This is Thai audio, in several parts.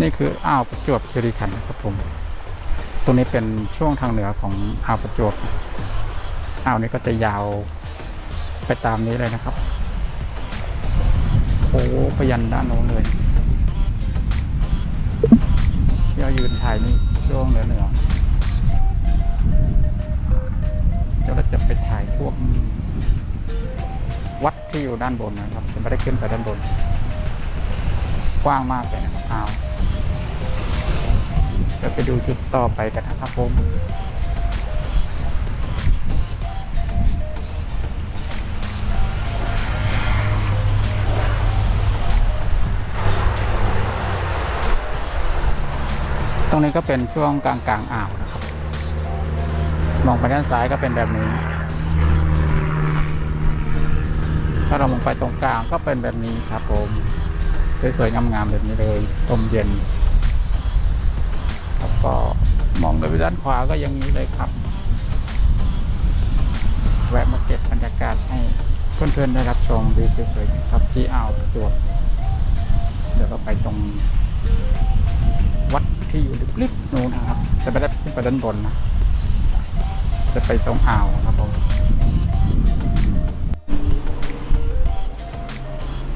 นี่คืออ่าวประจวบคีรีขันธ์ครับผม ตรงนี้เป็นช่วงทางเหนือของอ่าวประจวบ อ่าวนี้ก็จะยาวไปตามนี้เลยนะครับ โอ้ไปยันด้านโน้นเลยที่เรายืนถ่ายนี่ช่วงเหนือเหนือเดี๋ยวเราจะไปถ่ายช่วงวัดที่อยู่ด้านบนนะครับ จะไม่ได้ขึ้นไปด้านบน ว้างมากเลยนะครับอ้าวเดี๋ยวไปดูจุดต่อไปกันนะครับผมตรงนี้ก็เป็นช่วงกลางกลางอ่าวนะครับ มองไปด้านซ้ายก็เป็นแบบนี้ ถ้าเรามองไปตรงกลางก็เป็นแบบนี้ครับผม สวยๆงามๆแบบนี้เลยลมเย็นครับก็มองไปด้านขวาก็ย่างนี้เลยครับแวะมาเก็บบรรยากาศให้เพื่อนๆได้รับชมวิวสวยๆครับที่อ่าวประจวบเดี๋ยวเราไปตรงวัดที่อยู่ลึกๆนู้นนะครับ จะไม่ได้ขึ้นไปด้านบนนะ จะไปตรงอ่าวนะครับผม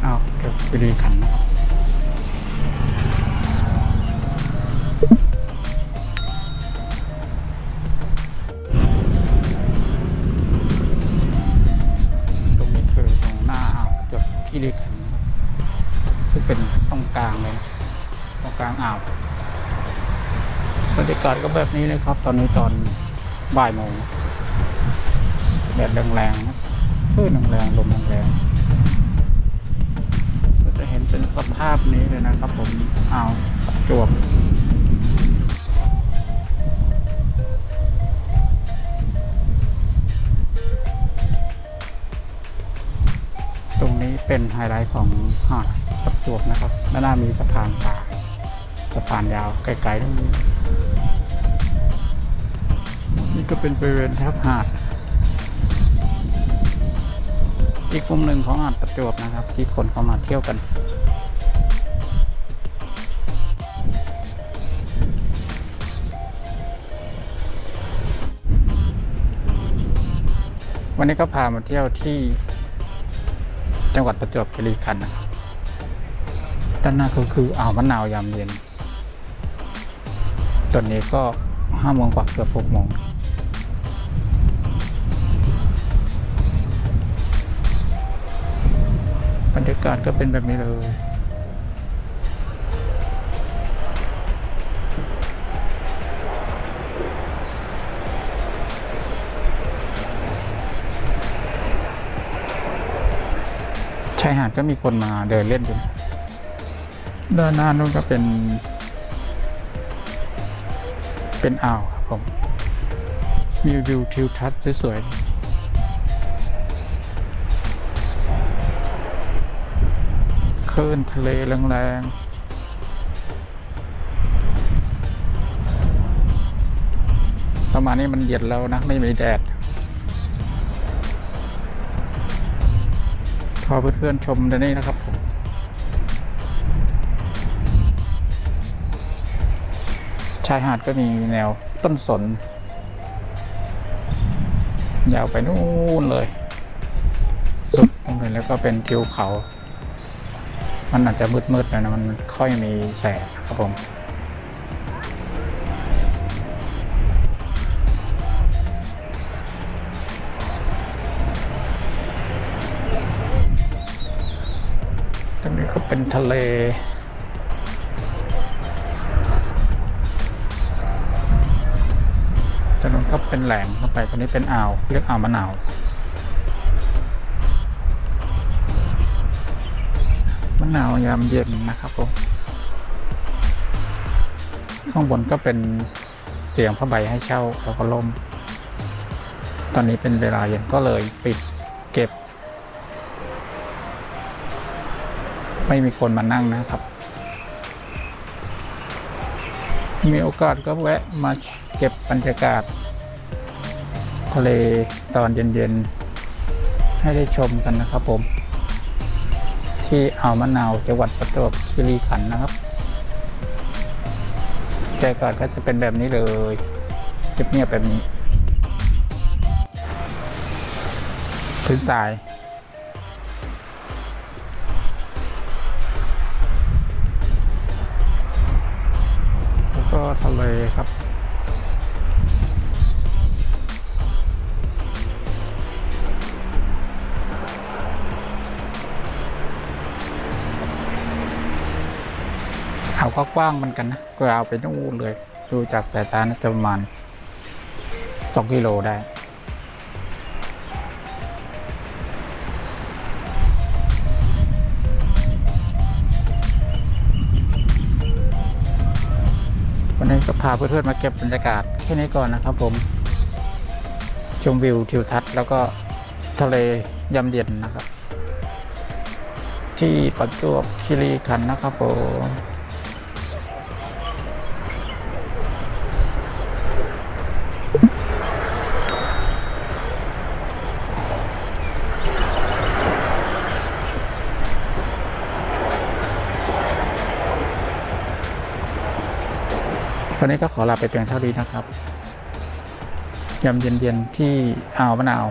อ้าวเดี๋ยวไปดีขัน จบคีรีขันธ์นะครับซึ่งเป็นตรงกลางเลยตรงกลางอ่าวบรรยากาศก็แบบนี้เลยครับ ตอนนี้ตอนบ่ายโมงแดดแรงๆนะคลื่นแรงๆลมแรงๆก็จะเห็นเป็นสภาพนี้เลยนะครับผมอ่าวจวบ เป็นไฮไลท์ของหาดประจวบนะครับ ด้านหน้ามีสะพานปลาสะพานยาวไกลๆตรงนี้นี่ก็เป็นบริเวณทับหาด อีกมุมหนึ่งของหาดประจวบนะครับ ที่คนเข้ามาเที่ยวกัน วันนี้ก็พามาเที่ยวที่ จังหวัดประจวบคีรีขันธ์นะด้านหน้าก็คืออ่าวมะนาวยามเย็น ตอนนี้ก็ห้าโมงกว่าเกือบหกโมงบรรยากาศก็เป็นแบบนี้เลยายหาดก็มีคนมาเดินเล่นอยู่ด้านหน้านู้นก็เป็น เป็นอ่าวครับผม มีวิวทิวทัศน์สวยๆคลื่นทะเลแรงๆประมาณนี้มันเย็นแล้วนะ ไม่มีแดด พอเพื่อนๆชมในนี้นะครับผมชายหาดก็มีแนวต้นสน ยาวไปนู่นเลย สุดลงไปแล้วก็เป็นทิวเขา มันอาจจะมืดๆหน่อยนะมันค่อยมีแสงครับผม ทะเล ถนนก็เป็นแหล่งเข้าไปตรงนี้เป็นอ่าว เรียกอ่าวมะนาว มะนาวยามเย็นนะครับผม ข้างบนก็เป็นเตียงผ้าใบให้เช่าแล้วก็ล่ม ตอนนี้เป็นเวลาเย็นก็เลยปิดเก็บ ไม่มีคนมานั่งนะครับ มีโอกาสก็แวะมาเก็บบรรยากาศ ทะเลตอนเย็นๆ ให้ได้ชมกันนะครับผม ที่อ่าวมะนาวจังหวัดประจวบคีรีขันธ์นะครับใจก่อนก็จะเป็นแบบนี้เลยเงียบๆแบบนี้พื้นทราย ทะเลครับ เขาก็กว้างเหมือนกันนะ ก็เอาไปนู่นเลย ดูจากสายตาน่าจะประมาณสองกิโลได้ ก็พาเพื่อนๆมาเก็บบรรยากาศแค่นี้ก่อนนะครับผม ชมวิวทิวทัศน์แล้วก็ทะเลยามเย็นนะครับ ที่ประจวบคีรีขันธ์นะครับผม วันนี้ก็ขอลาไปเพียงเท่านี้นะครับยำเย็นๆที่อ่าวมะนาว